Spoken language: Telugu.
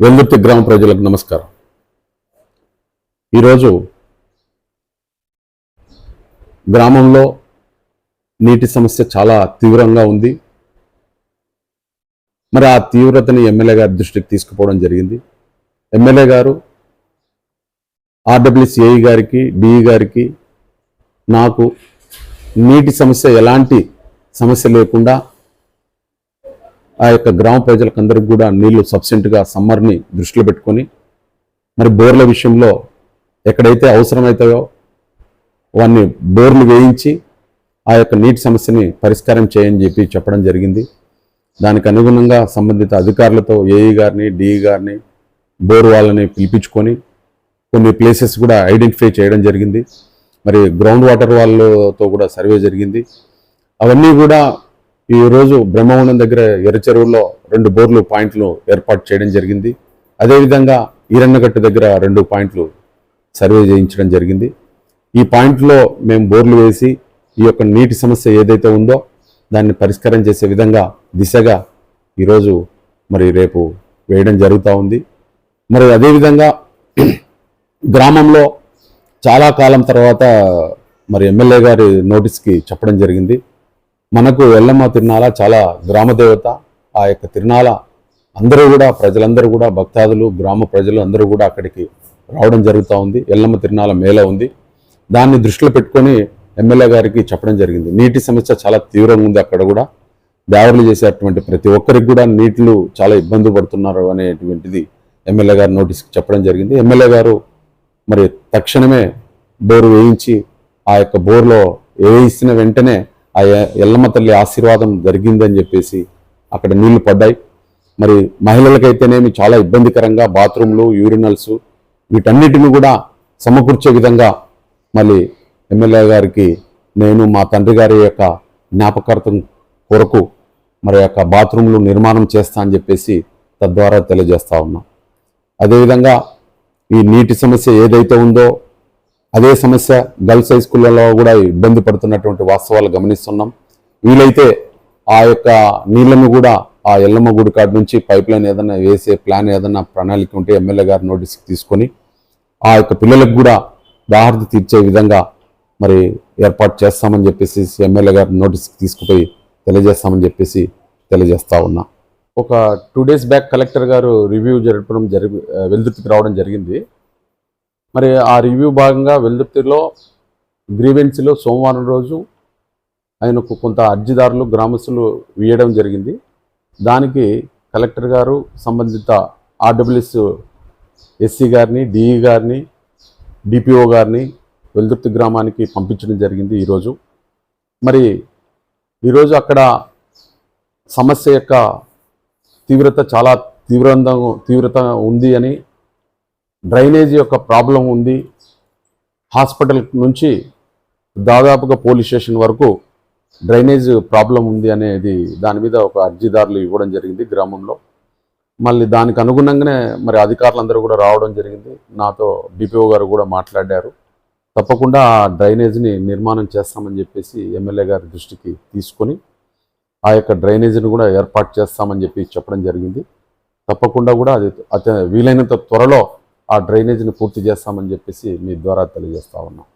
వెల్లుర్తి గ్రామ ప్రజలకు నమస్కారం. ఈరోజు గ్రామంలో నీటి సమస్య చాలా తీవ్రంగా ఉంది. మరి ఆ తీవ్రతని ఎమ్మెల్యే గారి దృష్టికి తీసుకుపోవడం జరిగింది. ఎమ్మెల్యే గారు ఆర్డబ్ల్యూసిఐ గారికి డిఈ గారికి నాకు నీటి సమస్య ఎలాంటి సమస్య లేకుండా ఆ యొక్క గ్రామ ప్రజలకందరికి కూడా నీళ్ళు సబ్సెంట్గా సమ్మర్ని దృష్టిలో పెట్టుకొని మరి బోర్ల విషయంలో ఎక్కడైతే అవసరమవుతాయో వాన్ని బోర్లు వేయించి ఆ యొక్క నీటి సమస్యని పరిష్కారం చేయని చెప్పి చెప్పడం జరిగింది. దానికి అనుగుణంగా సంబంధిత అధికారులతో ఏఈ గారిని డిఈ గారిని బోర్ వాళ్ళని పిలిపించుకొని కొన్ని ప్లేసెస్ కూడా ఐడెంటిఫై చేయడం జరిగింది. మరి గ్రౌండ్ వాటర్ వాళ్ళతో కూడా సర్వే జరిగింది. అవన్నీ కూడా ఈ రోజు బ్రహ్మగుండం దగ్గర ఎర్రచెరువులో రెండు బోర్లు పాయింట్లు ఏర్పాటు చేయడం జరిగింది. అదేవిధంగా ఈరన్నగట్టు దగ్గర రెండు పాయింట్లు సర్వే చేయించడం జరిగింది. ఈ పాయింట్లో మేము బోర్లు వేసి ఈ యొక్క నీటి సమస్య ఏదైతే ఉందో దాన్ని పరిష్కారం చేసే విధంగా దిశగా ఈరోజు మరి రేపు వేయడం జరుగుతూ ఉంది. మరి అదేవిధంగా గ్రామంలో చాలా కాలం తర్వాత మరి ఎమ్మెల్యే గారి నోటీస్కి చెప్పడం జరిగింది. మనకు ఎల్లమ్మ తిరునాల చాలా గ్రామ దేవత ఆ యొక్క తిరునాల అందరూ కూడా ప్రజలందరూ కూడా భక్తాదులు గ్రామ ప్రజలు అందరూ కూడా అక్కడికి రావడం జరుగుతూ ఉంది. ఎల్లమ్మ తిరునాల మేళ ఉంది. దాన్ని దృష్టిలో పెట్టుకొని ఎమ్మెల్యే గారికి చెప్పడం జరిగింది. నీటి సమస్య చాలా తీవ్రంగా ఉంది అక్కడ కూడా. దేవర్లు చేసేటువంటి ప్రతి ఒక్కరికి కూడా నీటిలు చాలా ఇబ్బంది పడుతున్నారు అనేటువంటిది ఎమ్మెల్యే గారు నోటీస్కి చెప్పడం జరిగింది. ఎమ్మెల్యే గారు మరి తక్షణమే బోరు వేయించి ఆ యొక్క బోర్లో వేయించిన వెంటనే ఆ ఎల్లమ్మ తల్లి ఆశీర్వాదం జరిగిందని చెప్పేసి అక్కడ నీళ్ళు పడ్డాయి. మరి మహిళలకైతేనేమి చాలా ఇబ్బందికరంగా బాత్రూమ్లు యూరినల్స్ వీటన్నిటిని కూడా సమకూర్చే విధంగా మళ్ళీ ఎమ్మెల్యే గారికి నేను మా తండ్రి గారి యొక్క జ్ఞాపకార్థం కొరకు మరి యొక్క బాత్రూమ్లు నిర్మాణం చేస్తా అని చెప్పేసి తద్వారా తెలియజేస్తా ఉన్నా. అదేవిధంగా ఈ నీటి సమస్య ఏదైతే ఉందో అదే సమస్య గర్ల్స్ హై స్కూళ్ళలో కూడా ఇబ్బంది పడుతున్నటువంటి వాస్తవాలు గమనిస్తున్నాం. వీలైతే ఆ యొక్క నీళ్ళను కూడా ఆ ఎల్లమ్మ గుడి కాడ నుంచి పైప్ లైన్ ఏదైనా వేసే ప్లాన్ ఏదైనా ప్రణాళిక ఉంటే ఎమ్మెల్యే గారి నోటీస్కి తీసుకొని ఆ యొక్క పిల్లలకు కూడా దాహర్తి తీర్చే విధంగా మరి ఏర్పాటు చేస్తామని చెప్పేసి ఎమ్మెల్యే గారి నోటీస్కి తీసుకుపోయి తెలియజేస్తామని చెప్పేసి తెలియజేస్తా ఉన్నా. ఒక టూ డేస్ బ్యాక్ కలెక్టర్ గారు రివ్యూ జరపడం జరిగి వెల్దుర్తికి రావడం జరిగింది. మరి ఆ రివ్యూ భాగంగా వెల్దుర్తిలో గ్రీవెన్సీలో సోమవారం రోజు ఆయనకు కొంత అర్జీదారులు గ్రామస్తులు వేయడం జరిగింది. దానికి కలెక్టర్ గారు సంబంధిత ఆర్డబ్ల్యూఎస్ ఎస్సీ గారిని డిఈ గారిని డిపిఓ గారిని వెల్దుర్తి గ్రామానికి పంపించడం జరిగింది ఈరోజు మరి ఈరోజు అక్కడ సమస్య యొక్క తీవ్రత చాలా తీవ్రంగా తీవ్రత ఉంది అని డ్రైనేజ్ యొక్క ప్రాబ్లం ఉంది. హాస్పిటల్ నుంచి దాదాపుగా పోలీస్ స్టేషన్ వరకు డ్రైనేజ్ ప్రాబ్లం ఉంది అనేది దాని మీద ఒక అర్జీదారులు ఇవ్వడం జరిగింది గ్రామంలో. మళ్ళీ దానికి అనుగుణంగానే మరి అధికారులందరూ కూడా రావడం జరిగింది. నాతో డిపిఓ గారు కూడా మాట్లాడారు. తప్పకుండా ఆ డ్రైనేజ్ని నిర్మాణం చేస్తామని చెప్పేసి ఎమ్మెల్యే గారి దృష్టికి తీసుకొని ఆ యొక్క డ్రైనేజీని కూడా ఏర్పాటు చేస్తామని చెప్పి చెప్పడం జరిగింది. తప్పకుండా కూడా అది అత వీలైనంత త్వరలో ఆ డ్రైనేజీని పూర్తి చేస్తామని చెప్పేసి మీ ద్వారా తెలియజేస్తా ఉన్నాం.